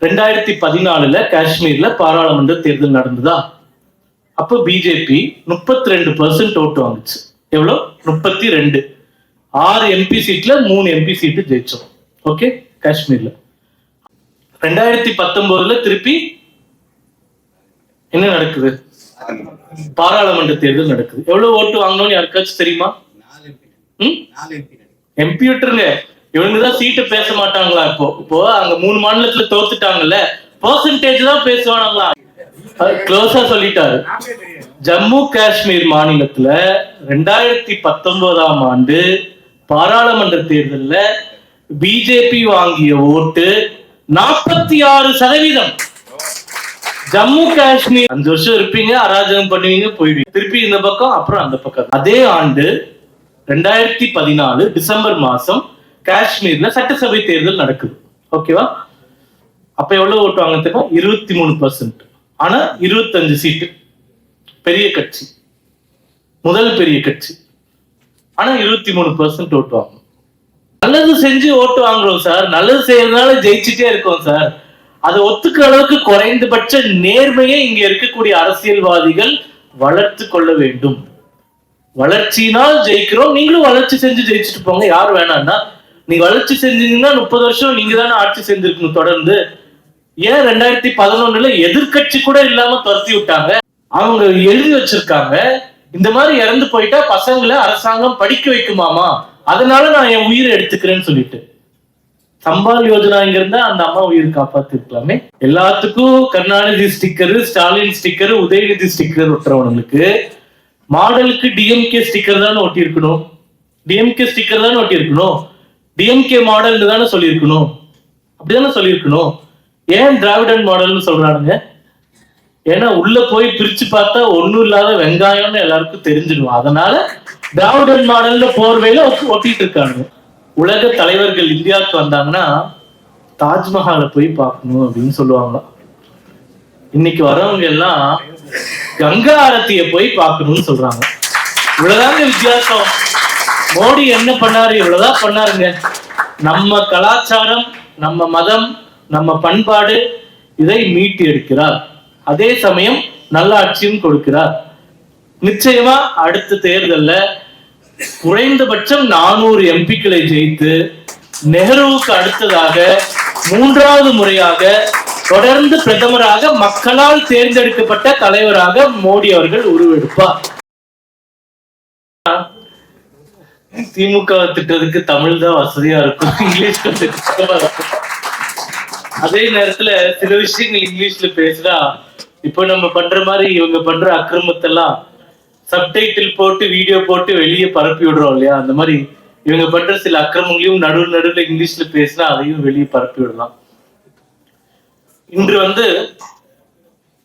ரெண்டாயிரத்தி பதினாலுல காஷ்மீர்ல பாராளுமன்ற தேர்தல் நடந்ததா? அப்போ பிஜேபி முப்பத்தி ரெண்டு பர்சன்ட் ஓட்டு வாங்குச்சு. எவ்வளோ? முப்பத்தி ரெண்டு ஆறு எம்பி சீட்ல மூணு எம்பி சீட்டு ஜெயிச்சோம். ஓகே? காஷ்மீர்ல. ரெண்டாயிரத்தி பத்தொன்பதுல திருப்பி என்ன நடக்குது? பாராளுமன்ற தேர்தல் நடக்குது. எவ்வளவு ஓட்டு வாங்கணும்னு யாருக்காச்சும் தெரியுமா? ம்? எம்பி தான் சீட்டு பேச மாட்டாங்களா? இப்போ இப்போ அங்க மூணு மாநிலத்துல தோத்துட்டாங்கல்ல பர்சன்டேஜ் தான் பேசுவானாங்களா? க்ளோஸா சொல்லிட்டாரு. ஜம்மு காஷ்மீர் மாநிலத்துல ரெண்டாயிரத்தி பத்தொன்பதாம் ஆண்டு பாராளுமன்ற தேர்தல்ல பிஜேபி வாங்கிய ஓட்டு நாற்பத்தி ஆறு சதவீதம். ஜம்மு காஷ்மீர் அஞ்சு வருஷம் இருப்பீங்க அராஜகம் பண்ணுவீங்க போயிடுவீங்க. திருப்பி இந்த பக்கம் அப்புறம் அந்த பக்கம். அதே ஆண்டு ரெண்டாயிரத்தி பதினாலு டிசம்பர் மாசம் காஷ்மீர்ல சட்டசபை தேர்தல் நடக்குது. ஓகேவா அப்ப எவ்வளவு ஓட்டு வாங்க தெரியும்? இருபத்தி மூணு பர்சன்ட் ஆனா இருபத்தஞ்சு சீட்டு பெரிய கட்சி. முதல் பெரிய கட்சி. ஆனா இருபத்தி மூணு பர்சன்ட் ஓட்டு வாங்கணும். நல்லது செஞ்சு ஓட்டு வாங்குறோம் சார் நல்லது செய்யறதுனால ஜெயிச்சுட்டே இருக்கோம் சார் அதை ஒத்துக்கிற அளவுக்கு குறைந்தபட்ச நேர்மையை இங்க இருக்கக்கூடிய அரசியல்வாதிகள் வளர்த்து கொள்ள வேண்டும். வளர்ச்சியினால் ஜெயிக்கிறோம். நீங்களும் வளர்ச்சி செஞ்சு ஜெயிச்சுட்டு போங்க. யார் வேணாம்னா நீங்க வளர்ச்சி செஞ்சீங்கன்னா முப்பது வருஷம் நீங்க தானே ஆட்சி செஞ்சிருக்கணும் தொடர்ந்து. ஏன் ரெண்டாயிரத்தி பதினொன்னுல எதிர்க்கட்சி கூட இல்லாம துரத்தி விட்டாங்க? அவங்க எழுதி வச்சிருக்காங்க. இந்த மாதிரி இறந்து போயிட்டா பசங்களை அரசாங்கம் படிக்க வைக்குமாமா? அதனால நான் என் உயிரை எடுத்துக்கிறேன்னு சொல்லிட்டு. சம்பால் யோஜனா இங்க இருந்தா அந்த அம்மா உயிர் காப்பாத்திருக்கலாமே. எல்லாத்துக்கும் Karunanidhi sticker Stalin sticker Udhayanidhi sticker ஒட்டுறவனுக்கு மாடலுக்கு டிஎம்கே ஸ்டிக்கர் தானே ஒட்டி இருக்கணும் டிஎம்கே ஸ்டிக்கர் தானே ஒட்டி இருக்கணும் டிஎம்கே மாடல் தானே சொல்லியிருக்கணும். அப்படிதானே சொல்லியிருக்கணும். ஏன் திராவிடன் மாடல்னு சொல்றானுங்க? ஏன்னா உள்ள போய் பிரிச்சு பார்த்தா ஒண்ணும் இல்லாத வெங்காயம்னு எல்லாருக்கும் தெரிஞ்சிடும். அதனால திராவிடன் மாடல்ல போர்வையில ஒட்டிட்டு இருக்காங்க உலக தலைவர்கள் இந்தியாவுக்கு வந்தாங்கன்னா தாஜ்மஹாலை போய் பார்க்கணும் அப்படின்னு சொல்லுவாங்க இன்னைக்கு வரவங்க எல்லாம் கங்கா ஆரத்திய போய் பார்க்கணும்னு சொல்றாங்க. இவ்வளவுதாங்க வித்தியாசம். மோடி என்ன பண்ணாரு? இவ்வளவுதான் பண்ணாருங்க. நம்ம கலாச்சாரம் நம்ம மதம் நம்ம பண்பாடு இதை மீட்டு எடுக்கிறார். அதே சமயம் நல்லாட்சியும் கொடுக்கிறார். நிச்சயமா அடுத்த தேர்தல்ல குறைந்தபட்சம் நானூறு எம்பிக்களை ஜெயித்து நெஹ்ருவுக்கு அடுத்ததாக மூன்றாவது முறையாக தொடர்ந்து பிரதமராக மக்களால் தேர்ந்தெடுக்கப்பட்ட தலைவராக மோடி அவர்கள் உருவெடுப்பார். திமுக திட்டத்துக்கு தமிழ் தான் வசதியா இருக்கும் இங்கிலீஷ் கொஞ்சம் கஷ்டமா இருக்கும். அதே நேரத்துல சில விஷயங்கள் இங்கிலீஷ்ல பேசினா இப்போ நம்ம பண்ற மாதிரி இவங்க பண்ற அக்கிரமத்தெல்லாம் சப்டைட்டில் போட்டு வீடியோ போட்டு வெளியே பரப்பி விடுறோம் இல்லையா? அந்த மாதிரி இவங்க பண்ற சில அக்கிரமங்களையும் நடுவு நடுவுல இங்கிலீஷ்ல பேசினா அதையும் வெளியே பரப்பி விடலாம். இன்று வந்து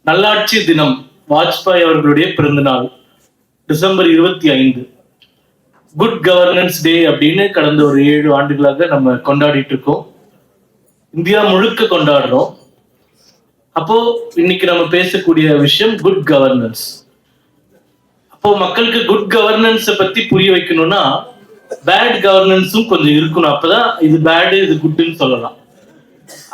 நல்லாட்சி தினம் வாஜ்பாய் அவர்களுடைய பிறந்த நாள் டிசம்பர் இருபத்தி ஐந்து. குட் கவர்னன்ஸ் டே அப்படின்னு கடந்த ஒரு ஏழு ஆண்டுகளாக நம்ம கொண்டாடிட்டு இருக்கோம். இந்தியா முழுக்க கொண்டாடுறோம். அப்போ இன்னைக்கு நம்ம பேசக்கூடிய விஷயம் குட் கவர்னன்ஸ் அப்போ மக்களுக்கு குட் கவர்னன்ஸை பத்தி புரிய வைக்கணும்னா பேட் கவர்னன்ஸும் கொஞ்சம் இருக்கணும். அப்பதான் இது பேடு இது குட்னு சொல்லலாம்.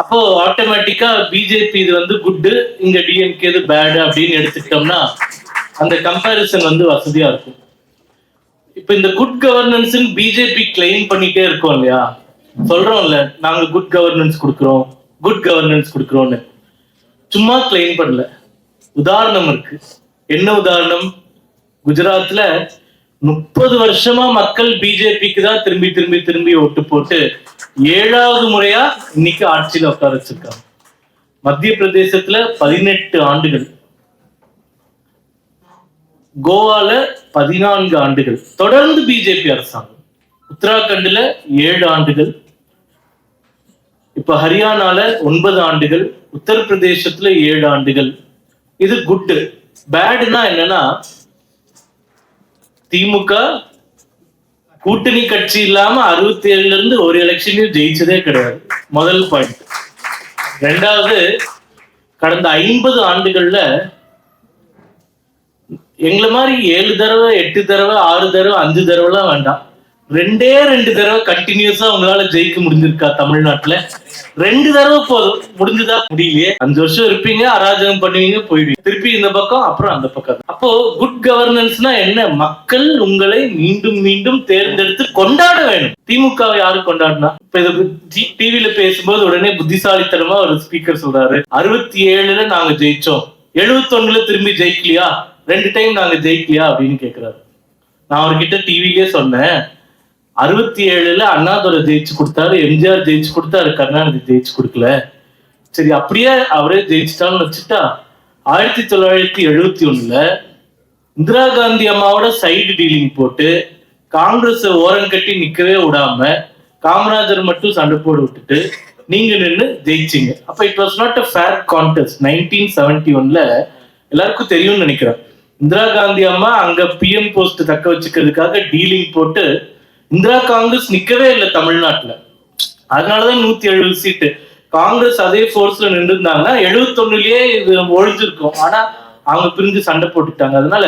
அப்போ ஆட்டோமேட்டிக்கா பிஜேபி இது வந்து குட்டு இங்க டிஎம்கே இது பேடு அப்படின்னு எடுத்துக்கிட்டோம்னா அந்த கம்பேரிசன் வந்து வசதியா இருக்கும். இப்ப இந்த குட் கவர்னன்ஸ் பிஜேபி கிளைம் பண்ணிட்டே இருக்கோம் இல்லையா? சொல்றோம்ல நாங்க குட் கவர்னன்ஸ் கொடுக்குறோம் குட் கவர்னன்ஸ் கொடுக்குறோம்னு. சும்மா கிளைம் பண்ணல. உதாரணம் இருக்கு. என்ன உதாரணம்? குஜராத்ல முப்பது வருஷமா மக்கள் பிஜேபிக்கு தான் திரும்பி திரும்பி திரும்பி ஓட்டு போட்டு ஏழாவது முறையா இன்னைக்கு ஆட்சியில உட்கார வச்சிருக்காங்க. மத்திய பிரதேசத்துல பதினெட்டு ஆண்டுகள். கோவால பதினான்கு ஆண்டுகள். தொடர்ந்து பிஜேபி அரசாங்கம். உத்தராகண்ட்ல ஏழு ஆண்டுகள். இப்ப ஹரியானால ஒன்பது ஆண்டுகள். உத்தரப்பிரதேசத்துல ஏழு ஆண்டுகள். இது குட்டு. பேடுனா என்னன்னா திமுக கூட்டணி கட்சி இல்லாம அறுபத்தி ஏழுல இருந்து ஒரு எலெக்ஷனையும் ஜெயிச்சதே கிடையாது. முதல் பாயிண்ட் ரெண்டாவது கடந்த ஐம்பது ஆண்டுகள்ல எங்களை மாதிரி ஏழு தடவை எட்டு தடவை ஆறு தடவை அஞ்சு தடவைலாம் வேண்டாம். ரெண்டே ரெண்டு தடவை கண்டினியூஸா உங்களால ஜெயிக்க முடிஞ்சிருக்கா தமிழ்நாட்டுல? ரெண்டு தடவை போதும். முடிஞ்சுதா? முடியலையே. அஞ்சு வருஷம் இருப்பீங்க அராஜகம் பண்ணுவீங்க போயிடுவீங்க. திருப்பி இந்த பக்கம் அப்புறம் அந்த பக்கம் அப்போ குட் கவர்னன்ஸ்னா என்ன? மக்கள் உங்களை மீண்டும் மீண்டும் தேர்ந்தெடுத்து கொண்டாட வேணும் திமுகவை யாரு கொண்டாடினா? இப்ப இது டிவியில பேசும்போது உடனே புத்திசாலித்தனமா ஒரு ஸ்பீக்கர் சொல்றாரு. அறுபத்தி ஏழுல நாங்க ஜெயிச்சோம். எழுபத்தொன்னுல திரும்பி ஜெயிக்கலையா? ரெண்டு டைம் நாங்க ஜெயிக்கலையா அப்படின்னு கேக்குறாரு. நான் அவர்கிட்ட டிவிலே சொன்னேன். அறுபத்தி ஏழுல அண்ணாதுரை ஜெயிச்சு கொடுத்தாரு எம்ஜிஆர் ஜெயிச்சு கொடுத்தாரு கருணாநிதி ஜெயிச்சு கொடுக்கல. சரி அப்படியே அவரே ஜெயிச்சிட்டான்னு வச்சுட்டா ஆயிரத்தி தொள்ளாயிரத்தி எழுபத்தி ஒண்ணுல இந்திரா காந்தி அம்மாவோட சைடு டீலிங் போட்டு காங்கிரஸ் ஓரம் கட்டி நிக்கவே விடாம காமராஜர் மட்டும் சண்டை போடு விட்டுட்டு நீங்க நின்று ஜெயிச்சீங்க. அப்ப it was not a fair contest nineteen seventy ஒன்ல எல்லாருக்கும் தெரியும்னு நினைக்கிறேன். இந்திரா காந்தி அம்மா அங்க பிஎம் போஸ்ட் தக்க வச்சுக்கிறதுக்காக டீலிங் போட்டு இந்திரா காங்கிரஸ் நிக்கவே இல்லை தமிழ்நாட்டுல. அதனாலதான் நூத்தி எழுபது சீட்டு காங்கிரஸ் அதே போர்ஸ்ல நின்று இருந்தாங்கன்னா எழுபத்தொன்னுலயே இது ஒழிஞ்சிருக்கும். ஆனா அவங்க பிரிஞ்சு சண்டை போட்டுட்டாங்க அதனால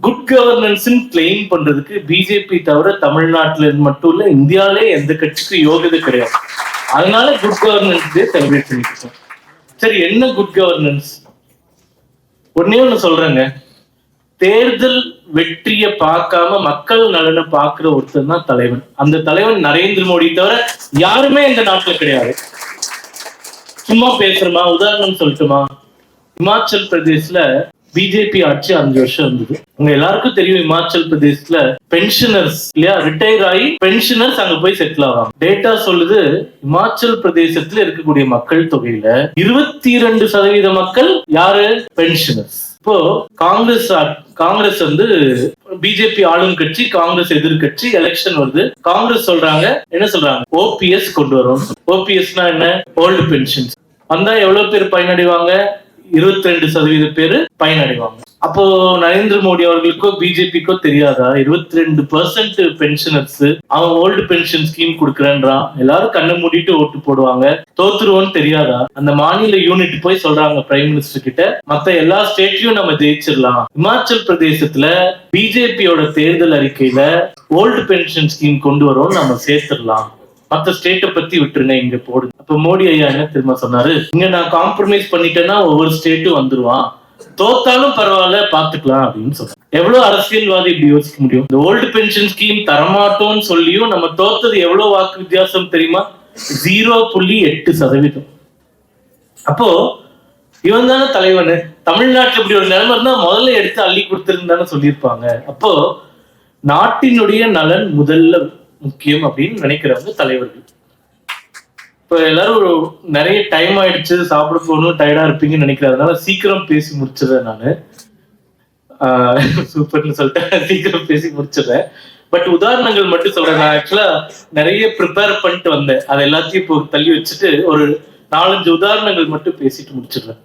குட் கவர்னன்ஸ் கிளைம் பண்றதுக்கு பிஜேபி தவிர தமிழ்நாட்டுல மட்டும் இல்ல இந்தியாவிலே எந்த கட்சிக்கும் யோகதை கிடையாது. அதனால குட் கவர்னன்ஸ் டே செலிப்ரேட் பண்ணிக்கிட்டோம். சரி என்ன குட் கவர்னன்ஸ் ஒன்னே ஒண்ணு சொல்றேங்க. தேர்தல் வெற்றியை பார்க்காம மக்கள் நலனை பார்க்கிற ஒருத்தர் தான் தலைவன். அந்த தலைவன் நரேந்திர மோடி தவிர யாருமே இந்த நாட்டுல கிடையாது. சும்மா பேசுறமா? உதாரணம் சொல்லட்டுமா? இமாச்சல் பிரதேஷ்ல பிஜேபி ஆட்சி அஞ்சு வருஷம் இருந்தது. உங்க எல்லாருக்கும் தெரியும் இமாச்சல் பிரதேஷ்ல பென்ஷனர்ஸ் இல்லையா? ரிட்டையர் ஆகி பென்ஷனர்ஸ் அங்க போய் செட்டில் ஆவாங்க. டேட்டா சொல்லுது இமாச்சல் பிரதேசத்துல இருக்கக்கூடிய மக்கள் தொகையில இருபத்தி இரண்டு சதவீத மக்கள் யாரு? பென்ஷனர்ஸ் இப்போ காங்கிரஸ் காங்கிரஸ் வந்து பிஜேபி ஆளும் கட்சி காங்கிரஸ் எதிர்கட்சி எலெக்ஷன் வருது. காங்கிரஸ் சொல்றாங்க என்ன சொல்றாங்க? ஓபிஎஸ் கொண்டு வரும். ஓபிஎஸ்னா என்ன? ஓல்டு பென்ஷன்ஸ் வந்தா எவ்வளவு பேர் பயனடைவாங்க? இருபத்தி ரெண்டு சதவீத பேரு பயனடைவாங்க. அப்போ நரேந்திர மோடி அவர்களுக்கோ பிஜேபிக்கோ தெரியாதா? இருபத்தி ரெண்டு பெர்சென்ட் பென்ஷனர்ஸ் அவன் ஓல்டு பென்ஷன் ஸ்கீம் கொடுக்குறேன்றான் எல்லாரும் கண்ணை மூடிட்டு ஓட்டு போடுவாங்க. தோத்துருவோன்னு தெரியாதா? அந்த மாநில யூனிட் போய் சொல்றாங்க பிரைம் மினிஸ்டர் கிட்ட மத்த எல்லா ஸ்டேட்லயும் நம்ம ஜெயிச்சிடலாம். இமாச்சல் பிரதேசத்துல பிஜேபியோட தேர்தல் அறிக்கையில ஓல்டு பென்ஷன் ஸ்கீம் கொண்டு வரோம் நம்ம சேர்த்துடலாம். மத்த ஸ்டேட்டை பத்தி விட்டுருங்க இங்க போடுங்க. அப்ப மோடி ஐயா என்ன திரும்ப சொன்னாரு? இங்க நான் காம்ப்ரமைஸ் பண்ணிட்டேன்னா ஒவ்வொரு ஸ்டேட்டும் வந்துருவான். தோத்தாலும் பரவாயில்ல பாத்துக்கலாம் அப்படின்னு சொன்னார் எவ்வளவு அரசியல்வாதி இப்படி யோசிக்க முடியும்? இந்த ஓல்டு பென்ஷன் ஸ்கீம் தரமாட்டோம்னு சொல்லியும் நம்ம தோத்தது எவ்வளவு வாக்கு வித்தியாசம் தெரியுமா? ஜீரோ புள்ளி எட்டு சதவீதம். அப்போ இவன் தானே தலைவனு? தமிழ்நாட்டில் இப்படி ஒரு நிலைமை இருந்தா முதல்ல எடுத்து அள்ளி கொடுத்துருந்தானு சொல்லியிருப்பாங்க. அப்போ நாட்டினுடைய நலன் முதல்ல முக்கியம் அப்படின்னு நினைக்கிறவங்க தலைவர்கள். இப்போ எல்லாரும் நிறைய டைம் ஆயிடுச்சு சாப்பிட போகணும் டயர்டா இருப்பீங்கன்னு நினைக்கிறதுனால சீக்கிரம் பேசி முடிச்சிடுறேன் நான். சூப்பர்னு சொல்லிட்டு சீக்கிரம் பேசி முடிச்சிடுறேன். பட் உதாரணங்கள் மட்டும் சொல்றேன். நான் ஆக்சுவலா நிறைய ப்ரிப்பேர் பண்ணிட்டு வந்தேன். அதை எல்லாத்தையும் இப்போ தள்ளி வச்சுட்டு ஒரு நாலஞ்சு உதாரணங்கள் மட்டும் பேசிட்டு முடிச்சிடுறேன்.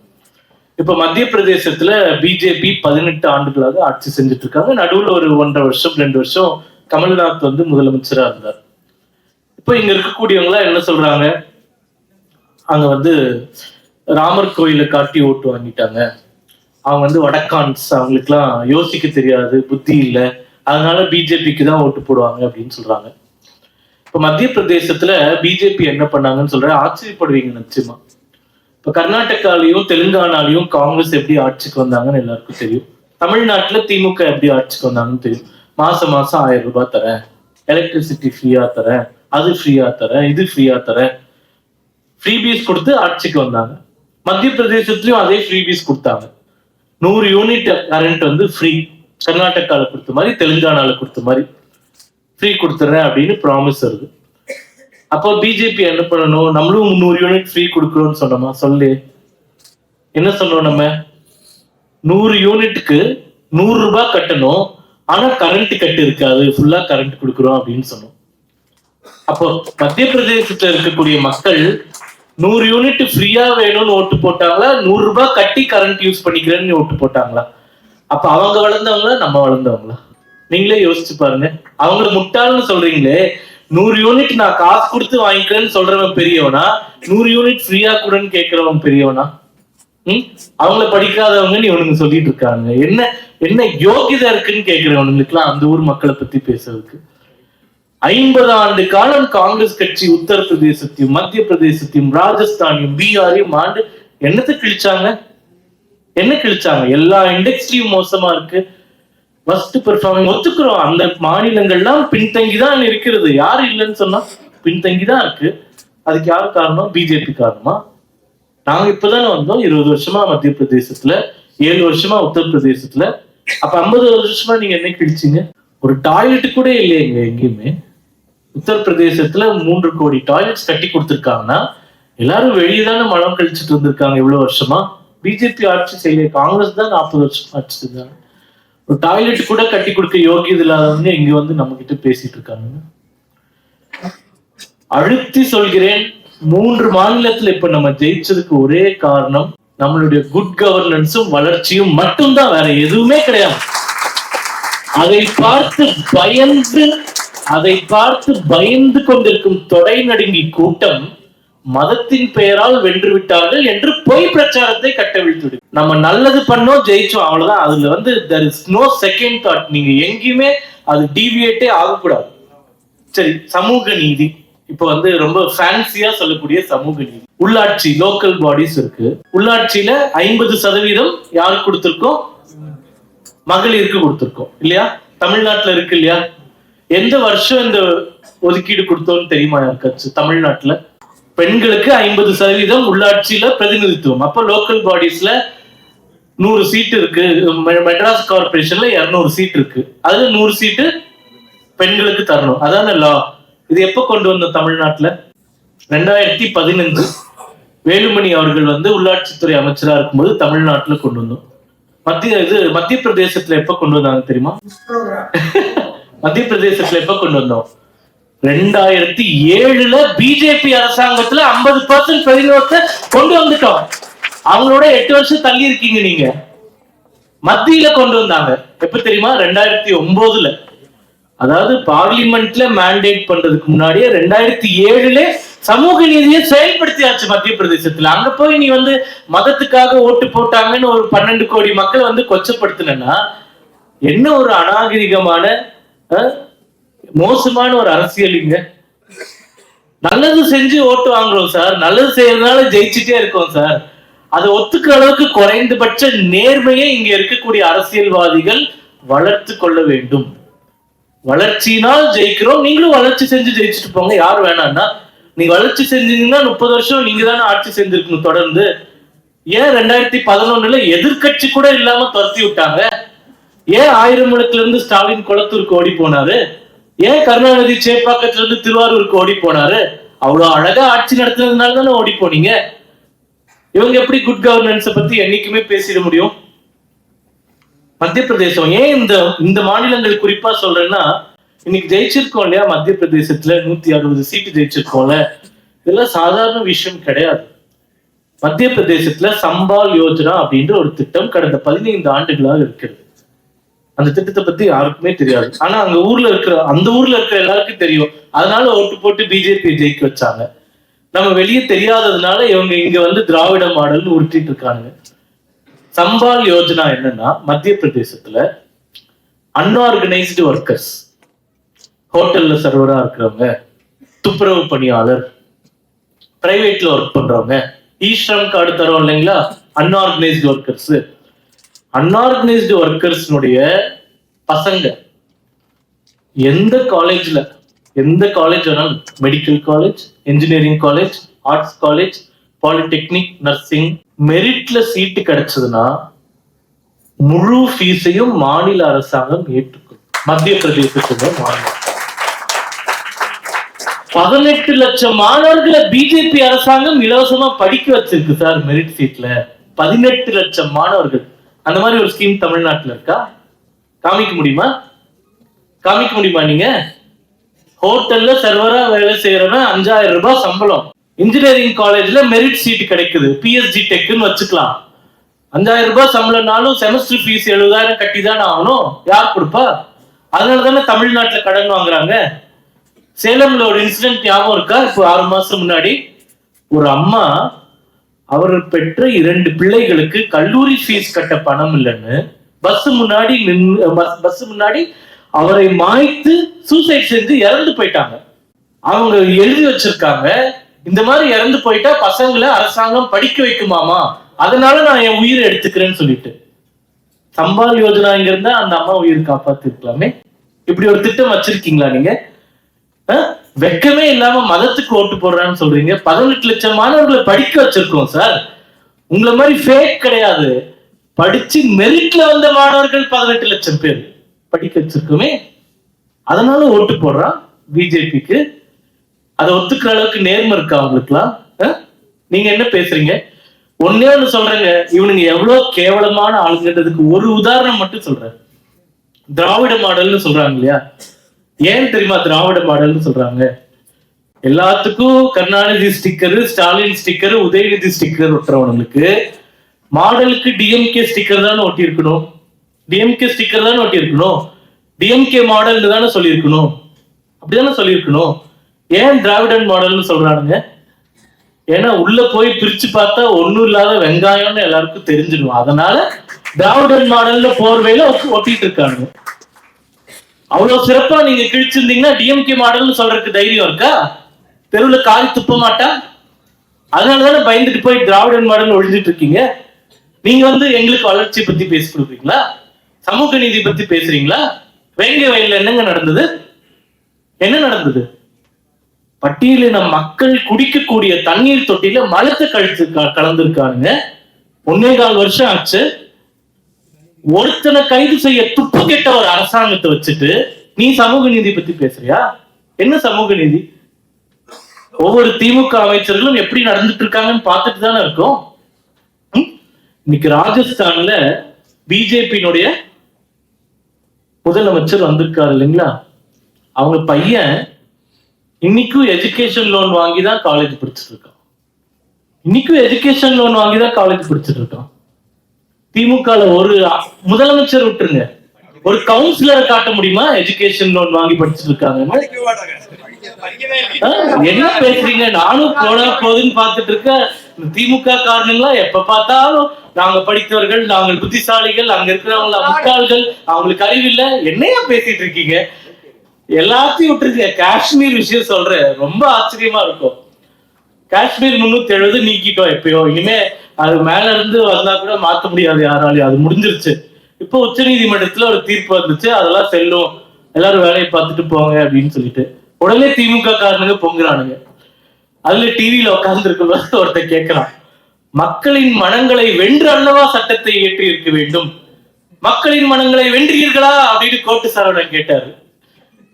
இப்ப மத்திய பிரதேசத்துல பிஜேபி பதினெட்டு ஆண்டுகளாக ஆட்சி செஞ்சுட்டு இருக்காங்க. நடுவில் ஒரு ஒன்றரை வருஷம் ரெண்டு வருஷம் கமல்நாத் வந்து முதலமைச்சரா இருந்தார். இப்போ இங்க இருக்கக்கூடியவங்களா என்ன சொல்றாங்க? அங்க வந்து ராமர் கோயிலை காட்டி ஓட்டு வாங்கிட்டாங்க. அவங்க வந்து வடக்கான்ஸ் அவங்களுக்குலாம் யோசிக்க தெரியாது புத்தி இல்லை. அதனால பிஜேபிக்கு தான் ஓட்டு போடுவாங்க அப்படின்னு சொல்றாங்க. இப்ப மத்திய பிரதேசத்துல பிஜேபி என்ன பண்ணாங்கன்னு சொல்றேன் ஆச்சரியப்படுவீங்க நிச்சயமா. இப்ப கர்நாடகாலையும் தெலுங்கானாலையும் காங்கிரஸ் எப்படி ஆட்சிக்கு வந்தாங்கன்னு எல்லாருக்கும் தெரியும். தமிழ்நாட்டுல திமுக எப்படி ஆட்சிக்கு வந்தாங்கன்னு தெரியும். மாசம் மாசம் ஆயிரம் ரூபாய் தரேன். எலக்ட்ரிசிட்டி ஃப்ரீயா தரேன். அது ஃப்ரீயா தரேன் இது ஃப்ரீயா தரேன். ஃப்ரீபீஸ் கொடுத்து ஆட்சிக்கு வந்தாங்க. மத்திய பிரதேசத்துலயும் அதே ஃப்ரீபீஸ் கொடுத்தாங்க. நூறு யூனிட் கரண்ட் வந்து ஃப்ரீ கர்நாடகாவில் கொடுத்த மாதிரி தெலுங்கானால கொடுத்த மாதிரி. ஃப்ரீ கொடுத்துறேன் அப்படின்னு ப்ராமிஸ் வருது. அப்போ பிஜேபி என்ன பண்ணணும்? நம்மளும் முந்நூறு யூனிட் ஃப்ரீ கொடுக்குறோம்னு சொன்னோமா? சொல்லு. என்ன சொன்னோம் நம்ம? நூறு யூனிட்டுக்கு நூறு ரூபாய் கட்டணும். ஆனா கரண்ட் கட்டு இருக்காது. ஃபுல்லா கரண்ட் கொடுக்குறோம் அப்படின்னு சொன்னோம். அப்போ மத்திய பிரதேசத்துல இருக்கக்கூடிய மக்கள் நூறு யூனிட் ஃப்ரீயா வேணும்னு ஓட்டு போட்டாங்களா? நூறு ரூபாய் கட்டி கரண்ட் யூஸ் பண்ணிக்கிறேன்னு ஓட்டு போட்டாங்களா? அப்ப அவங்க வளர்ந்தவங்களா நம்ம வளர்ந்தவங்களா? நீங்களே யோசிச்சு பாருங்க. அவங்கள முட்டாள்னு சொல்றீங்களே. நூறு யூனிட் நான் காசு கொடுத்து வாங்கிக்கிறேன்னு சொல்றவன் பெரியவனா? நூறு யூனிட் ஃப்ரீயா கூடன்னு கேட்கறவன் பெரியவனா? ம்? அவங்கள படிக்காதவங்கன்னு இவனுங்க சொல்லிட்டு இருக்காங்க. என்ன என்ன யோகிதா இருக்குன்னு கேட்கிறவனுங்களுக்குலாம் அந்த ஊர் மக்களை பத்தி பேசுறதுக்கு. ஐம்பது ஆண்டு காலம் காங்கிரஸ் கட்சி உத்தரப்பிரதேசத்தையும் மத்திய பிரதேசத்தையும் ராஜஸ்தானையும் பீகாரையும் ஆண்டு என்னத்தை கிழிச்சாங்க? என்ன கிழிச்சாங்க? எல்லா இண்டஸ்ட்ரியும் மோசமா இருக்கு. ஃபர்ஸ்ட் பெர்ஃபார்மிங் ஒத்துக்கிறோம். அந்த மாநிலங்கள்லாம் பின்தங்கி தான் இருக்கிறது. யாரு இல்லைன்னு சொன்னா பின்தங்கி தான் இருக்கு. அதுக்கு யார் காரணம்? பிஜேபி காரணமா? நாங்க இப்பதானே வந்தோம். இருபது வருஷமா மத்திய பிரதேசத்துல ஏழு வருஷமா உத்தரப்பிரதேசத்துல. அப்ப ஐம்பது வருஷமா நீங்க என்ன கிழிச்சீங்க? ஒரு டாய்லெட் கூட இல்லையங்க எங்கேயுமே. உத்தரப்பிரதேசத்துல மூன்று கோடி டாய்லெட்ஸ் கட்டி கொடுத்துருக்காங்கன்னா எல்லாரும் வெளியே தானே மலம் கழிச்சுட்டு இருந்திருக்காங்க இவ்வளவு வருஷமா? பிஜேபி ஆட்சி செய்ய காங்கிரஸ் தான் நாற்பது வருஷம் ஆட்சி செஞ்சாங்க. ஒரு டாய்லெட் கூட கட்டி கொடுக்க யோகியது இல்லாதவங்க இங்க வந்து நம்ம கிட்ட பேசிட்டு இருக்காங்க. அழுத்தி சொல்கிறேன் மூன்று மாநிலத்துல இப்ப நம்ம ஜெயிச்சதுக்கு ஒரே காரணம் நம்மளுடைய குட் கவர்னன்ஸும் வளர்ச்சியும் மட்டும்தான் வேற எதுவுமே கிடையாது. அதை பார்த்து பயந்து அதை பார்த்து பயந்து கொண்டிருக்கும் தொடை நடுங்கி கூட்டம் மதத்தின் பெயரால் வென்று விட்டார்கள் என்று பொய் பிரச்சாரத்தை கட்டவிழ்த்து நம்ம நல்லது பண்ணோம் ஜெயிச்சோம் அவ்வளவுதான். அதுல வந்து there is no second thought நீங்க எங்கேயுமே அது டிவியேட்டே ஆகக்கூடாது. சரி சமூக நீதி. இப்போ வந்து ரொம்ப ஃபேன்சியா சொல்லக்கூடிய சமூக நீதி. உள்ளாட்சி லோக்கல் பாடிஸ் இருக்கு. உள்ளாட்சியில ஐம்பது சதவீதம் யாருக்கு கொடுத்திருக்கோம்? மகளிருக்கு கொடுத்திருக்கோம். இல்லையா? தமிழ்நாட்டுல இருக்கு இல்லையா? எந்த வருஷம் இந்த ஒதுக்கீடு கொடுத்தோம்னு தெரியுமா யாருக்காச்சும் தமிழ்நாட்டுல. பெண்களுக்கு ஐம்பது சதவீதம் உள்ளாட்சியில பிரதிநிதித்துவம். அப்ப லோக்கல் பாடிஸ்ல நூறு சீட் இருக்கு. மெ- மெட்ராஸ் கார்பரேஷன்ல இருநூறு சீட் இருக்கு. அதுல நூறு சீட்டு பெண்களுக்கு தரணும். அதான லா இது எப்ப கொண்டு வந்தோம் தமிழ்நாட்டுல? ரெண்டாயிரத்தி பதினஞ்சு வேலுமணி அவர்கள் வந்து உள்ளாட்சித்துறை அமைச்சரா இருக்கும்போது தமிழ்நாட்டுல கொண்டு வந்தோம். மத்திய இது மத்திய பிரதேசத்துல எப்ப கொண்டு வந்தாங்க தெரியுமா? மத்திய பிரதேசத்துல எப்ப கொண்டு வந்தோம்? ரெண்டாயிரத்தி ஏழுல பிஜேபி அரசாங்கத்துல ஐம்பது பர்சன்ட் பிரதிநிதித்துவத்தை கொண்டு வந்துட்டோம். அவங்களோட எட்டு வருஷம் தள்ளி இருக்கீங்க நீங்க. மத்தியில கொண்டு வந்தாங்க. எப்ப தெரியுமா? ரெண்டாயிரத்தி ஒன்பதுல அதாவது பார்லிமெண்ட்ல மேண்டேட் பண்றதுக்கு முன்னாடியே ரெண்டாயிரத்தி ஏழுல சமூக நீதியை செயல்படுத்தியாச்சு மத்திய பிரதேசத்துல அங்க போய் நீ வந்து மதத்துக்காக ஓட்டு போட்டாங்கன்னு ஒரு பன்னெண்டு கோடி மக்கள் வந்து கொச்சப்படுத்தினா என்ன ஒரு அநாகரிகமான மோசமான ஒரு அரசியல் இங்க நல்லது செஞ்சு ஓட்டு வாங்குறோம் சார். நல்லது செய்யறதுனால ஜெயிச்சுட்டே இருக்கோம் சார். அதை ஒத்துக்கிற அளவுக்கு குறைந்தபட்ச நேர்மையை இங்க இருக்கக்கூடிய அரசியல்வாதிகள் வளர்த்து கொள்ள வேண்டும். வளர்ச்சியினால் ஜெயிக்கிறோம். நீங்களும் வளர்ச்சி செஞ்சு ஜெயிச்சுட்டு போங்க. யார் வேணாம்னா நீங்க வளர்ச்சி செஞ்சீங்கன்னா முப்பது வருஷம் நீங்க தானே ஆட்சி செஞ்சிருக்கணும் தொடர்ந்து. ஏன் ரெண்டாயிரத்தி பதினொன்னுல எதிர்க்கட்சி கூட இல்லாம துரத்தி விட்டாங்க? ஏன் ஆயிரம் இருந்து ஸ்டாலின் குளத்தூருக்கு ஓடி போனாரு ஏன் கருணாநிதி சேப்பாக்கத்துல இருந்து திருவாரூருக்கு ஓடி போனாரு அவ்வளவு அழகா ஆட்சி நடத்துனதுனால தானே ஓடி போனீங்க இவங்க எப்படி குட் கவர்னன்ஸை பத்தி என்னைக்குமே பேசிட முடியும்? மத்திய பிரதேசம் ஏன் இந்த இந்த மாநிலங்கள் குறிப்பா சொல்றேன்னா இன்னைக்கு ஜெயிச்சிருக்கோம் இல்லையா? மத்திய பிரதேசத்துல நூத்தி அறுபது சீட்டு ஜெயிச்சிருக்கோம்ல. இதெல்லாம் சாதாரண விஷயம் கிடையாது. மத்திய பிரதேசத்துல சம்பால் யோஜனா அப்படின்ற ஒரு திட்டம் கடந்த பதினைந்து ஆண்டுகளாக இருக்கிறது. அந்த திட்டத்தை பத்தி யாருக்குமே தெரியாது. ஆனா அங்க ஊர்ல இருக்கிற அந்த ஊர்ல இருக்கிற எல்லாருக்கும் தெரியும். அதனால ஓட்டு போட்டு பிஜேபி ஜெயிக்க வச்சாங்க. நம்ம வெளியே தெரியாததுனால இவங்க இங்க வந்து திராவிட மாடல்னு உருட்டிட்டு இருக்காங்க. சம்பால் யோஜனா என்னன்னா மத்திய பிரதேசத்துல அன்ஆர்கனைஸ்டு ஒர்க்கர்ஸ் ஹோட்டல்ல சர்வரா இருக்கிறவங்க துப்புரவு பணியாளர் பிரைவேட்ல ஒர்க் பண்றவங்க ஈஸ்ரம் கார்டு தரோம் இல்லைங்களா? அன்ஆர்கனைஸ்டு ஒர்க்கர்ஸ் அன்ஆர்கனைஸ்டு ஒர்க்கர்ஸ்னுடைய பசங்க எந்த காலேஜ்ல எந்த காலேஜ் வேணாலும் medical college engineering college arts college polytechnic nursing மெரிட்ல seat கிடைச்சதுன்னா முழு ஃபீஸையும் மாநில அரசாங்கம் ஏற்றுக்கும். மத்திய பிரதேசத்துல மாநிலம் பதினெட்டு லட்சம் மாணவர்களை பிஜேபி அரசாங்கம் இலவசமா படிக்க வச்சிருக்கு சார் மெரிட் சீட்ல பதினெட்டு லட்சம் மாணவர்கள். அந்த மாதிரி ஒரு ஸ்கீம் தமிழ்நாட்டில் இருக்கா? காமிக்க முடியுமா? காமிக்க முடியுமா நீங்க? ஹோட்டல்ல சர்வரா வேலை செய்யறவன் அஞ்சாயிரம் ரூபாய் சம்பளம். இன்ஜினியரிங் காலேஜ்ல மெரிட் சீட் கிடைக்குது. பிஎஸ்டி டெக்னு வச்சுக்கலாம். அஞ்சாயிரம் ரூபாய் சம்பளம்னாலும் செமஸ்டர் ஃபீஸ் எழுபதாயிரம் கட்டி தானே ஆகணும். யார் கொடுப்பா? அதனால தானே தமிழ்நாட்டில் கடன் வாங்குறாங்க. சேலம்ல ஒரு இன்சிடென்ட் ஞாபகம் இருக்கா? இப்போ ஆறு மாசம் முன்னாடி. ஒரு அம்மா அவர் பெற்ற இரண்டு பிள்ளைகளுக்கு கல்லூரி ஃபீஸ் கட்ட பணம் இல்லைன்னு பஸ் முன்னாடி நின்று பஸ் முன்னாடி அவரை மாய்த்து சூசைட் செஞ்சு இறந்து போயிட்டாங்க. அவங்க எழுதி வச்சிருக்காங்க இந்த மாதிரி இறந்து போயிட்டா பசங்களை அரசாங்கம் படிக்க வைக்குமாமா? அதனால நான் என் உயிரை எடுத்துக்கிறேன்னு சொல்லிட்டு. சம்பால் யோஜனா இங்க இருந்தா அந்த அம்மா உயிர் காப்பாத்திருக்கலாமே? இப்படி ஒரு திட்டம் வச்சிருக்கீங்களா நீங்க? வெக்கமே இல்லாம மதத்துக்கு ஓட்டு போடுறான்னு சொல்றீங்க. பதினெட்டு லட்சம் மாணவர்களை படிக்க வச்சிருக்கோம் சார். உங்களை மாதிரி ஃபேக் கிடையாது. படிச்சு மெரிட்ல வந்த மாணவர்கள் பதினெட்டு லட்சம் பேர் படிக்க வச்சிருக்கோமே. அதனால ஓட்டு போடுறான் பிஜேபிக்கு. அதை ஒத்துக்கிற அளவுக்கு நேர்மை இருக்கா அவங்களுக்குலாம் நீங்க என்ன பேசுறீங்க? ஒன்னே ஒண்ணு சொல்றேங்க. இவனுங்க எவ்வளவு கேவலமான ஆளுங்கன்றதுக்கு ஒரு உதாரணம் மட்டும் சொல்றேன். திராவிட மாடல்னு சொல்றாங்க இல்லையா? ஏன் தெரியுமா திராவிட மாடல்னு சொல்றாங்க? எல்லாத்துக்கும் Karunanidhi sticker Stalin sticker Udhayanidhi sticker ஒட்டுறவனுங்களுக்கு மாடலுக்கு டிஎம்கே ஸ்டிக்கர் தானே ஒட்டி இருக்கணும் டிஎம்கே ஸ்டிக்கர் தானே ஒட்டி இருக்கணும் டிஎம்கே மாடல்னு தானே சொல்லியிருக்கணும். அப்படிதானே சொல்லியிருக்கணும். ஏன் திராவிடன் மாடல்னு சொல்றானுங்க? ஏன்னா உள்ள போய் பிரிச்சு பார்த்தா ஒண்ணும் இல்லாத வெங்காயம்னு எல்லாருக்கும் தெரிஞ்சிடும். அதனால திராவிடன் மாடல்ல போர்வையில ஒட்டிட்டு இருக்கானுங்க அவ்வளவு சிறப்பா நீங்க கிழிச்சிருந்தீங்கன்னா டிஎம்கே மாடல்னு சொல்றதுக்கு தைரியம் இருக்கா? தெருவில் காரி துப்ப மாட்டா? அதனாலதானே பயந்துட்டு போய் திராவிடன் மாடல் ஒழிஞ்சிட்டு இருக்கீங்க. நீங்க வந்து எங்களுக்கு வளர்ச்சி பத்தி பேசி கொடுப்பீங்களா சமூக நீதி பத்தி பேசுறீங்களா? வேங்க வயல்ல என்னங்க நடந்தது? என்ன நடந்தது? பட்டியலின மக்கள் குடிக்கக்கூடிய தண்ணீர் தொட்டியில மலத்தை கழிச்சு கலந்துருக்காருங்க ஒன்னே கால் வருஷம் ஆச்சு. ஒருத்தனை கைது செய்ய துப்பு கெட்ட ஒரு அரசாங்கத்தை வச்சுட்டு நீ சமூக நீதி பத்தி பேசுறியா? என்ன சமூக நீதி? ஒவ்வொரு திமுக அமைச்சர்களும் எப்படி நடந்துட்டு இருக்காங்கன்னு பார்த்துட்டு தானே இருக்கும். இன்னைக்கு ராஜஸ்தான்ல பிஜேபியினுடைய முதலமைச்சர் வந்திருக்காரு இல்லைங்களா? அவங்க பையன் இன்னைக்கும் எஜுகேஷன் லோன் வாங்கி தான் காலேஜ் படிச்சுட்டு இருக்கான். இன்னைக்கும் எஜுகேஷன் லோன் வாங்கி தான் காலேஜ் படிச்சுட்டு இருக்கான். திமுக ஒரு முதலமைச்சர் விட்டுருங்க. ஒரு கவுன்சிலரை காட்ட முடியுமா? எஜுகேஷன் லோன் வாங்கி படிச்சுட்டு இருக்காங்க. என்ன பேசுறீங்க? நானும் போனா போகுதுன்னு பார்த்துட்டு இருக்க. திமுக காரணங்களா எப்ப பார்த்தாலும் நாங்க படித்தவர்கள் நாங்கள் புத்திசாலிகள் அங்க இருக்கிறவங்க முட்டாள்கள் அவங்களுக்கு அறிவில்ல என்னையா பேசிட்டு இருக்கீங்க? எல்லாத்தையும் விட்டுருங்க. காஷ்மீர் விஷயம் சொல்றேன். ரொம்ப ஆச்சரியமா இருக்கும். காஷ்மீர் முன்னூத்தி எழுபது நீக்கிட்டோம் எப்பயோ. இனிமே அது மேல இருந்து வந்தா கூட மாத்த முடியாது யாராலையும். அது முடிஞ்சிருச்சு. இப்போ உச்ச நீதிமன்றத்துல ஒரு தீர்ப்பு வந்துச்சு. அதெல்லாம் செல்லும். எல்லாரும் வேலையை பார்த்துட்டு போங்க அப்படின்னு சொல்லிட்டு. உடனே திமுக காரனுங்க பொங்குறானுங்க. அதுல டிவியில உட்கார்ந்து இருக்கும்போது ஒருத்தன் கேட்கிறான் மக்களின் மனங்களை வென்று அல்லவா சட்டத்தை இயற்றி இருக்க வேண்டும்? மக்களின் மனங்களை வென்றீர்களா? அப்படின்னு கோட்டு சரவணன் கேட்டாரு.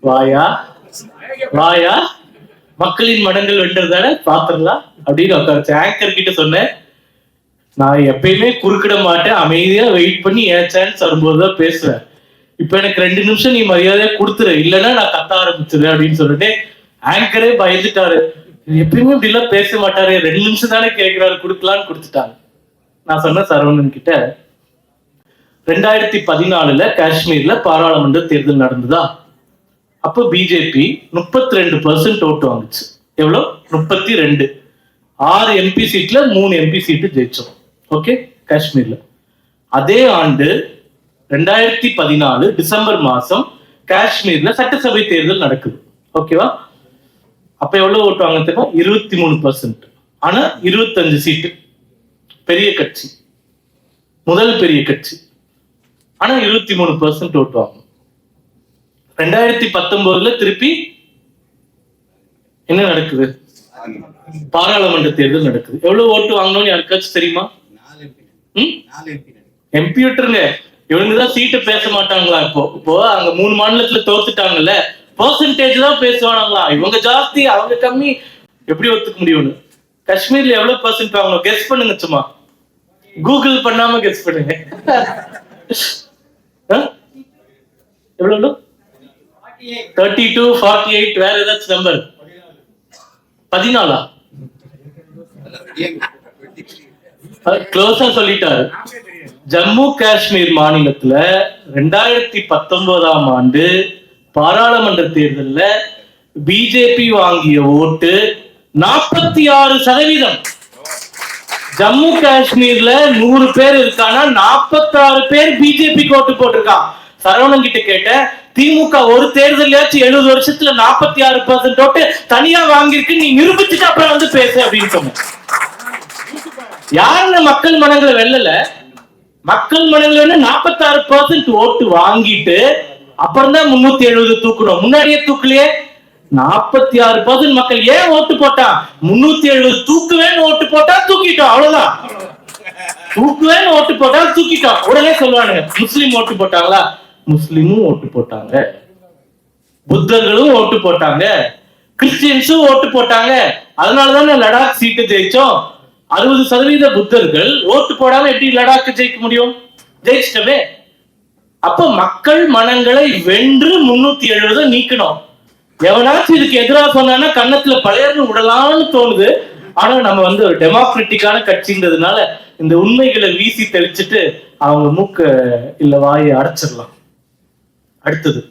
வாயா? வாயா? மக்களின் மனங்கள் வென்றதால பாத்திரலாம் அப்படின்னு உட்காந்து ஆங்கர் கிட்ட சொன்னேன். நான் எப்பயுமே குறுக்கிட மாட்டேன். அமைதியா வெயிட் பண்ணி என் சான்ஸ் வரும்போது தான் பேசுவேன். இப்ப எனக்கு ரெண்டு நிமிஷம் நீ மரியாதையா கொடுத்துரு. இல்லைன்னா நான் கத்த ஆரம்பிச்சிருவேன் அப்படின்னு சொல்லிட்டு ஆங்கரே பயந்துட்டாரு. எப்பயுமே இப்படி எல்லாம் பேச மாட்டாரு. ரெண்டு நிமிஷம் தானே கேட்கிறாரு கொடுக்கலான்னு கொடுத்துட்டாங்க. நான் சொன்னேன் சரவணன் கிட்ட ரெண்டாயிரத்தி பதினாலுல காஷ்மீர்ல பாராளுமன்ற தேர்தல் நடந்ததா? அப்போ பிஜேபி முப்பத்தி ரெண்டு பர்சன்ட் ஓட்டு வாங்குச்சு. எவ்வளோ? முப்பத்தி ரெண்டு. ஆறு எம்பி சீட்ல மூணு எம்பி சீட்டு ஜெயிச்சோம். ஓகே? காஷ்மீர்ல. அதே ஆண்டு ரெண்டாயிரத்தி பதினாலு டிசம்பர் மாசம் காஷ்மீர்ல சட்டசபை தேர்தல் நடக்குது. ஓகேவா? அப்ப எவ்வளவு ஓட்டு வாங்க தெரியுமா? இருபத்தி மூணு பர்சன்ட் ஆனா இருபத்தஞ்சு சீட்டு. பெரிய கட்சி. முதல் பெரிய கட்சி. ஆனா இருபத்தி மூணு பர்சன்ட் ஓட்டு வாங்கணும் ரெண்டாயிரத்தி பத்தொன்பதுல திருப்பி என்ன நடக்குது? பாராளுமன்ற தேர்தல் நடக்குது. எவ்வளவு ஓட்டு வாங்கணும்னு யாருக்காச்சும் தெரியுமா? கம்ப்யூட்டர்ல எம்பி சீட்டு சீட்டை பேச மாட்டாங்களா? இப்போ இப்போ அங்க மூணு மாநிலத்துல தோத்துட்டாங்கல்ல? பர்சன்டேஜ் தான் பேசுவானாங்களா? இவங்க ஜாஸ்தி அவங்க கம்மி. எப்படி ஒத்துக்க முடியும்னு காஷ்மீர்ல எவ்வளவு பர்சன்ட் வாங்கணும்? கெஸ் பண்ணுங்க சும்மா. கூகுள் பண்ணாம கெஸ் பண்ணுங்க. எவ்வளவு தேர்ட்டி டூ ஃபார்ட்டி எயிட் வேற ஏதாச்சும் நம்பர் பதினாலா? க்ளோஸா சொல்லிட்டாரு. ஜம்மு காஷ்மீர் மாநிலத்துல ரெண்டாயிரத்தி பத்தொன்பதாம் ஆண்டு பாராளுமன்ற தேர்தல்ல பிஜேபி வாங்கிய ஓட்டு நாற்பத்தி ஆறு சதவீதம். ஜம்மு காஷ்மீர்ல நூறு பேர் இருக்கானா? நாற்பத்தாறு பேர் பிஜேபி ஓட்டு போட்டிருக்கான் சரவணன் கிட்ட கேட்ட திமுக ஒரு தேர்தலையாச்சும் எழுபது வருஷத்துல நாற்பத்தி ஆறு பர்சன்ட் ஓட்டு தனியா வாங்கியிருக்கு நீ நிரூபிச்சுட்டு அப்புறம் வந்து பேசு அப்படின்னு சொன்ன யாருன்னு மக்கள் மனங்களை வெல்லல. மக்கள் மனங்களை நாற்பத்தாறு பர்சன்ட் ஓட்டு வாங்கிட்டு அப்புறம் தான் முன்னூத்தி எழுபது தூக்கணும். முன்னாடியே தூக்கலையே? நாற்பத்தி ஆறு பர்சன்ட் மக்கள் ஏன் ஓட்டு போட்டா? முன்னூத்தி எழுபது தூக்குவேன்னு ஓட்டு போட்டா தூக்கிட்டோம் அவ்வளவுதான். தூக்குவேன்னு ஓட்டு போட்டா தூக்கிட்டோம். உடனே சொல்லுவானுங்க முஸ்லீம் ஓட்டு போட்டாங்களா? முஸ்லீமும் ஓட்டு போட்டாங்க. புத்தர்களும் ஓட்டு போட்டாங்க. கிறிஸ்டியன்ஸும் ஓட்டு போட்டாங்க. அதனாலதானே லடாக் சீட்டு ஜெயிச்சோம்? அறுபது சதவீத புத்தர்கள் ஓட்டு போடாம எப்படி லடாக்கு ஜெயிக்க முடியும்? ஜெயிச்சிட்டவே அப்ப மக்கள் மனங்களை வென்று முன்னூத்தி எழுபது நீக்கணும். எவனாச்சும் இதுக்கு எதிராக சொன்னா கன்னத்துல பழையர்னு விடலாம்னு தோணுது. ஆனா நம்ம வந்து ஒரு டெமோக்ராட்டிக்கான கட்சின்றதுனால இந்த உண்மைகளை வீசி தெளிச்சுட்டு அவங்க மூக்க இல்ல வாயை அடைச்சிடலாம். அடுத்தது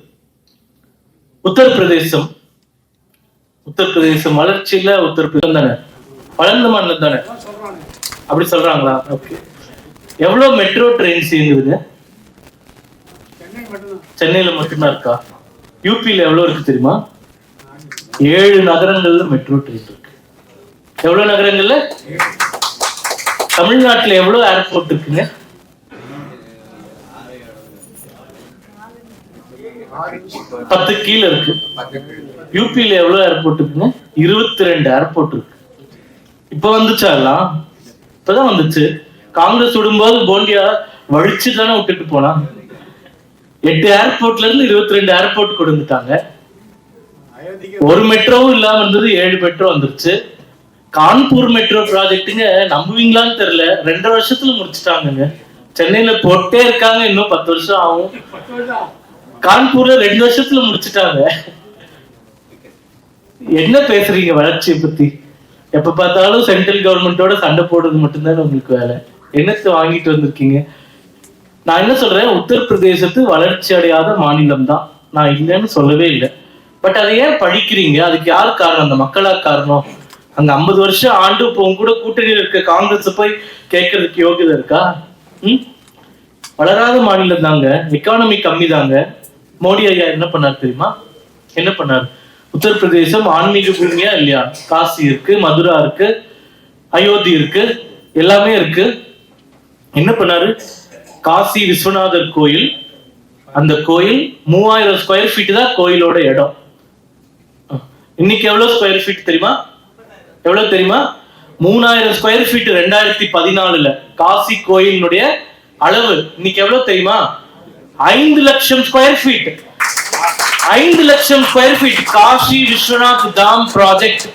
உத்தரப்பிரதேசம். உத்தரப்பிரதேசம் வளர்ச்சியில உத்தரப்பிரதேசம் தானே? வளர்ந்த மாநிலம் தானே? அப்படி சொல்றாங்களா? ஓகே எவ்வளவு மெட்ரோ ட்ரெயின்ஸ் இயங்குதுங்க சென்னையில மட்டும்தான் இருக்கா? யூபியில எவ்வளவு இருக்கு தெரியுமா? ஏழு நகரங்கள்ல மெட்ரோ ட்ரெயின் இருக்கு. எவ்வளவு நகரங்கள்ல? தமிழ்நாட்டுல எவ்வளவு ஏர்போர்ட் இருக்குங்க? பத்து கீழே இருக்கு. யூபியில எவ்வளவு ஏர்போர்ட் இருக்குங்க? இருபத்தி ரெண்டு ஏர்போர்ட் இருக்கு. இப்ப வந்துச்சா எல்லாம்? இப்பதான் வந்துச்சு. காங்கிரஸ் விடும்போது போண்டியா வழிச்சு தானே விட்டுட்டு போனா? எட்டு ஏர்போர்ட்ல இருந்து இருபத்தி ரெண்டு ஏர்போர்ட் கொடுத்துட்டாங்க. ஒரு மெட்ரோவும் இல்லாம இருந்தது ஏழு மெட்ரோ வந்துருச்சு. கான்பூர் மெட்ரோ ப்ராஜெக்ட்டுங்க நம்புவீங்களான்னு தெரியல. ரெண்டரை வருஷத்துல முடிச்சுட்டாங்க சென்னையில போட்டே இருக்காங்க இன்னும் பத்து வருஷம் ஆகும். கான்பூர்ல ரெண்டு வருஷத்துல முடிச்சுட்டாங்க. என்ன பேசுறீங்க வளர்ச்சியை பத்தி? எப்ப பார்த்தாலும் சென்ட்ரல் கவர்மெண்டோட சண்டை போடுறது மட்டும்தான் உங்களுக்கு வேலை? என்னத்தை வாங்கிட்டு வந்திருக்கீங்க? நான் என்ன சொல்றேன்? உத்தரப்பிரதேசத்து வளர்ச்சி அடையாத மாநிலம் தான் நான் இல்லைன்னு சொல்லவே இல்லை. பட் அதை ஏன் படிக்கிறீங்க? அதுக்கு யார் காரணம்? அந்த மக்களா காரணம்? அங்க ஐம்பது வருஷம் ஆண்டு இப்போ உங்க கூட கூட்டணியில் இருக்க காங்கிரஸ் போய் கேட்கறதுக்கு யோகியதை இருக்கா? ம்? வளராத மாநிலம் தாங்க எக்கானமி கம்மி தாங்க மோடி ஐயா என்ன பண்ணார் தெரியுமா? என்ன பண்ணார்? உத்தரப்பிரதேசம் ஆன்மீக பூமியா இல்லையா? காசி இருக்கு மதுரா இருக்கு அயோத்தி இருக்கு எல்லாமே இருக்கு. என்ன பண்ணாரு? காசி விஸ்வநாதர் கோயில். அந்த கோயில் மூவாயிரம் ஸ்கொயர் ஃபீட் தான் கோயிலோட இடம். இன்னைக்கு எவ்வளவு ஸ்கொயர் ஃபீட் தெரியுமா? எவ்வளவு தெரியுமா? மூணாயிரம் ஸ்கொயர் ஃபீட் ரெண்டாயிரத்தி பதினாலுல காசி கோயிலினுடைய அளவு இன்னைக்கு எவ்வளவு தெரியுமா? ஐந்து லட்சம் ஸ்கொயர் ஃபீட் ஐந்து லட்சம் ஸ்கொயர் ஃபீட் காசி விஸ்வநாத் தாம் ப்ராஜெக்ட்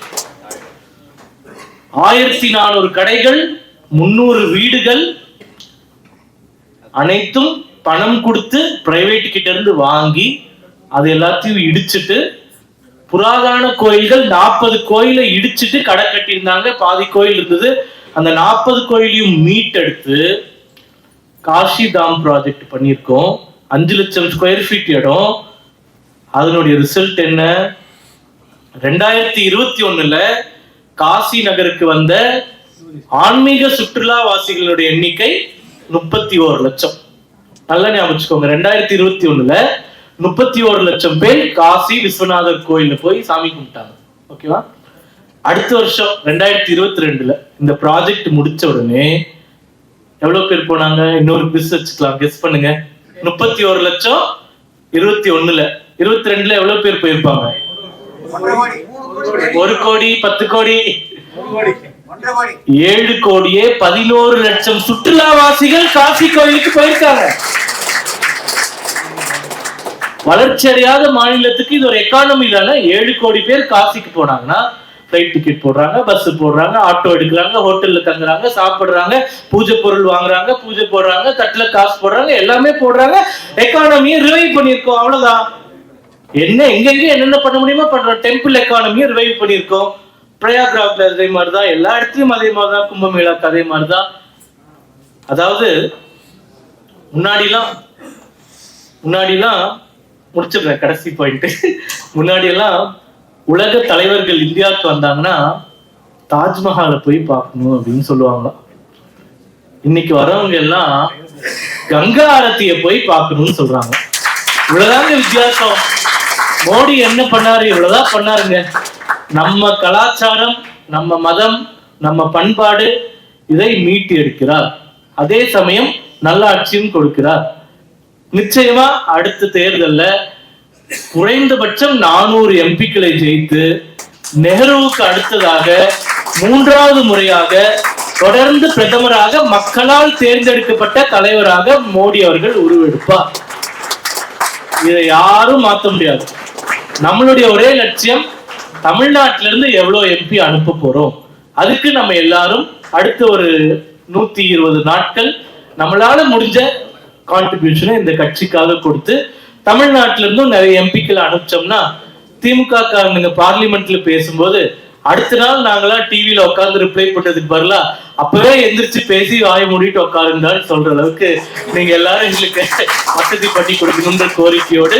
ஆயிரத்தி நானூறு கடைகள் முன்னூறு வீடுகள் அனைத்தும் பணம் கொடுத்து பிரைவேட் கிட்ட இருந்து வாங்கி அது எல்லாத்தையும் இடிச்சிட்டு புராதன கோயில்கள் நாற்பது கோயிலை இடிச்சிட்டு கடை கட்டியிருந்தாங்க. பாதி கோயில் இருந்தது. அந்த நாற்பது கோயிலையும் மீட்டெடுத்து காஷி தாம் ப்ராஜெக்ட் பண்ணியிருக்கோம். அஞ்சு லட்சம் ஸ்கொயர் ஃபீட் இடம். அதனுடைய ரிசல்ட் என்ன? ரெண்டாயிரத்தி இருபத்தி ஒண்ணுல காசி நகருக்கு வந்த ஆன்மீக சுற்றுலாவாசிகளுடைய எண்ணிக்கை முப்பத்தி ஓரு லட்சம். நல்லா ஞாபகம் ரெண்டாயிரத்தி இருபத்தி ஒண்ணுல முப்பத்தி ஓரு லட்சம் பேர் காசி விஸ்வநாதர் கோயில போய் சாமி கும்பிட்டாங்க. ஓகேவா? அடுத்த வருஷம் ரெண்டாயிரத்தி இருபத்தி ரெண்டுல இந்த ப்ராஜெக்ட் முடிச்ச உடனே எவ்வளவு பேர் போனாங்க? இன்னொரு பிஸ் வச்சுக்கலாம். கெஸ் பண்ணுங்க. முப்பத்தி ஒரு லட்சம் இருபத்தி ஒண்ணுல இருபத்தி ரெண்டுல எவ்வளவு பேர் போயிருப்பாங்க? ஒரு கோடி பத்து கோடி. ஏழு கோடியே பதினோரு லட்சம் சுற்றுலாவாசிகள் காசி கோயிலுக்கு போயிருக்காங்க. வளர்ச்சி அடையாத மாநிலத்துக்கு இது ஒரு எக்கானமி தானே. ஏழு கோடி பேர் காசிக்கு போனாங்கன்னா ஃபிளைட் டிக்கெட் போடுறாங்க பஸ் போடுறாங்க ஆட்டோ எடுக்கிறாங்க ஹோட்டல்ல தங்குறாங்க சாப்பிடுறாங்க பூஜை பொருள் வாங்குறாங்க பூஜை போடுறாங்க தட்டுல காசு போடுறாங்க எல்லாமே போடுறாங்க. எக்கானமியை ரிவைவ் பண்ணியிருக்கோம். அவ்வளவுதான். என்ன எங்கெங்க என்னென்ன பண்ண முடியுமோ பண்றோம். டெம்பிள் எக்கானமியை ரிவைவ் பண்ணியிருக்கோம். பிரயாக்ராக்ல அதே மாதிரிதான் எல்லா இடத்துலயும் அதே மாதிரிதான் கும்பமேளாக்கு அதே மாதிரிதான். அதாவது முன்னாடிலாம் முன்னாடிலாம் முடிச்சிடுறேன் கடைசி பாயிண்ட் முன்னாடி எல்லாம் உலக தலைவர்கள் இந்தியாவுக்கு வந்தாங்கன்னா தாஜ்மஹாலை போய் பார்க்கணும் அப்படின்னு சொல்லுவாங்க இன்னைக்கு வரவங்க எல்லாம் கங்கா ஆரத்தியை போய் பார்க்கணும்னு சொல்றாங்க. இவ்வளவுதாங்க வித்தியாசம். மோடி என்ன பண்ணாரு? இவ்வளவுதான் பண்ணாருங்க. நம்ம கலாச்சாரம் நம்ம மதம் நம்ம பண்பாடு இதை மீட்டி எடுக்கிறார். அதே சமயம் நல்ல ஆட்சியும் கொடுக்கிறார். நிச்சயமா அடுத்த தேர்தல்ல குறைந்தபட்சம் நானூறு எம்பிக்களை ஜெயித்து நெஹ்ருவுக்கு அடுத்ததாக மூன்றாவது முறையாக தொடர்ந்து பிரதமராக மக்களால் தேர்ந்தெடுக்கப்பட்ட தலைவராக மோடி அவர்கள் உருவெடுப்பார். இதை யாரும் மாற்ற முடியாது. நம்மளுடைய ஒரே லட்சியம் தமிழ்நாட்டில இருந்து எவ்வளவு எம்பி அனுப்ப போறோம்? அதுக்கு நம்ம எல்லாரும் அடுத்த ஒரு நூத்தி இருபது நாட்கள் நம்மளால முடிஞ்ச கான்ட்ரிபியூஷனை இந்த கட்சிக்காக கொடுத்து தமிழ்நாட்டில இருந்தும் நிறைய எம்பிக்களை அனுப்பிச்சோம்னா திமுக காரனுங்க பார்லிமெண்ட்ல பேசும்போது அடுத்த நாள் நாங்களா டிவியில உட்காந்து ரிப்ளை பண்றதுக்கு பதிலா அப்பவே எந்திரிச்சு பேசி வாய் மூடிட்டு உட்காருந்தான்னு சொல்ற அளவுக்கு நீங்க எல்லாரும் எங்களுக்கு வசதி பண்ணி கொடுக்கணும்ன்ற கோரிக்கையோடு